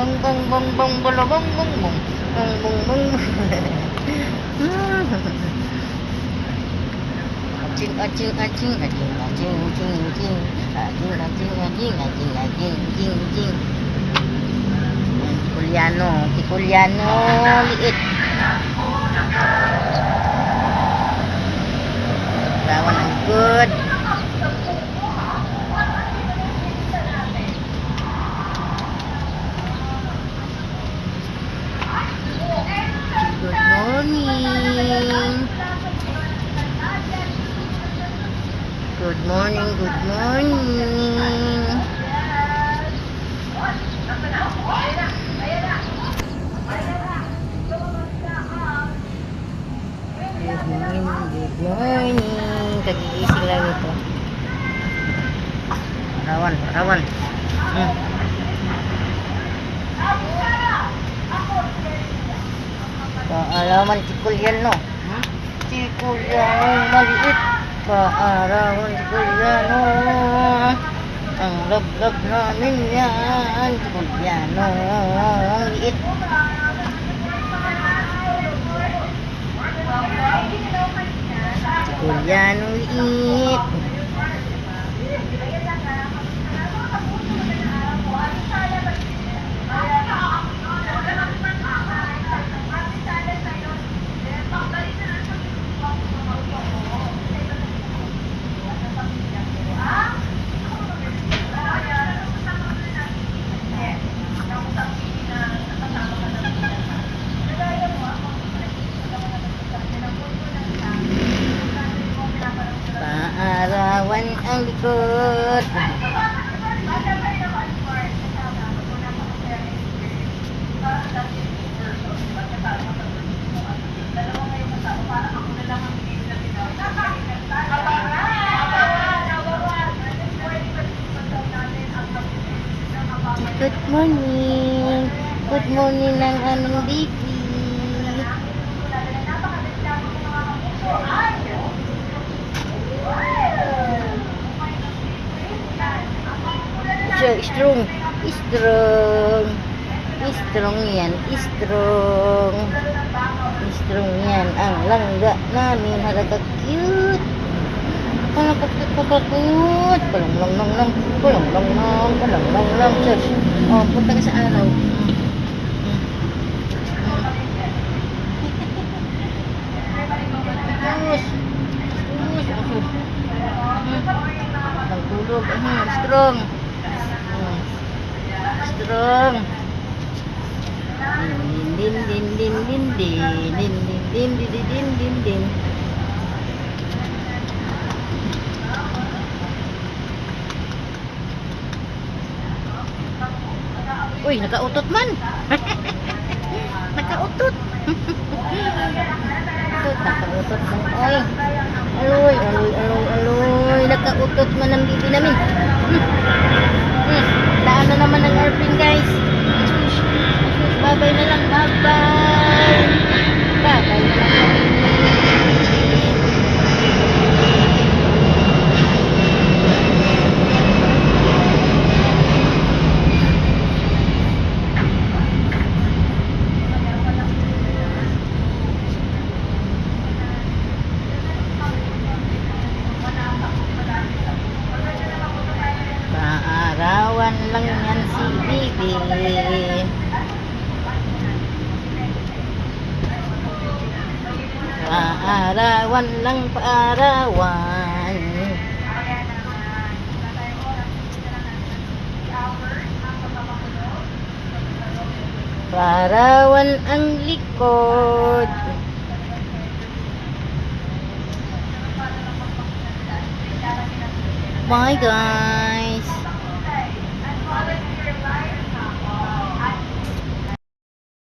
bông bông bông bông bông bông bông bông bông bông bông bông chưng a chưng a chưng a chưng a chưng chưng chưng a chưng a chưng a chưng a chưng a chưng chưng chưng Kuliano, Kuliano, liit. Good morning, good morning. Good morning, good morning. Kagigising lang ito. Rawan, rawan. Hmm. Kaalaman tikul yan, no? Hmm? Tikul yan, maliit. فأراه البلدان أن ربنا من يا أنتم يا نور Paarawan ang likod. Good morning. Good morning ng aming baby. Strong. Strong. Strong yan. Strong. Strong yan. Ang langga namin. Halaga cute. Halaga cute. Palang lang lang lang. Palang lang lang. Palang lang lang. Sus. Oh, punta ka sa araw. Sus. Sus. Sus. Nagtulog. Hmm, strong. Strong. Din din din din din din din din din din din din din. Uy, nakautot man. nakautot. Utot, nakautot man. Oy. Aloy, aloy, aloy, aloy. Nakautot man ang bibi namin. Hmm ano naman ang airplane guys? Paarawan lang yan si Bibi. Paarawan lang paarawan. Paarawan ang likod. My God.